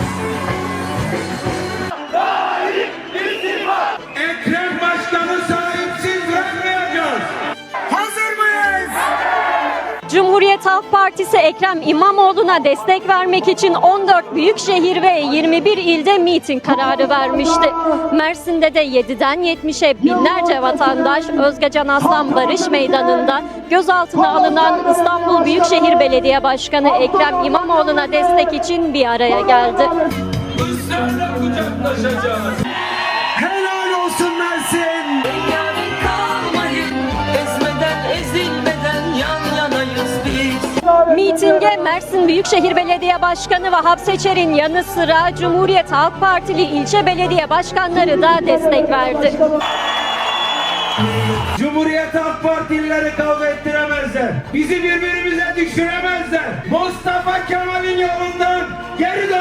Ekrem Cumhuriyet Halk Partisi Ekrem İmamoğlu'na destek vermek için 14 büyükşehir ve 21 ilde miting kararı vermişti. Mersin'de de 7'den 70'e binlerce vatandaş Özgecan Aslan Barış Meydanı'nda gözaltına alınan İstanbul Büyükşehir Belediye Başkanı Ekrem İmamoğlu'na destek için bir araya geldi. Kucaklaşacağız. Mitinge Mersin Büyükşehir Belediye Başkanı Vahap Seçer'in yanı sıra Cumhuriyet Halk Partili ilçe belediye başkanları da destek verdi. Cumhuriyet Halk Partilileri kavga ettiremezler. Bizi birbirimize düşüremezler. Mustafa Kemal'in yolundan geri döndüremezler.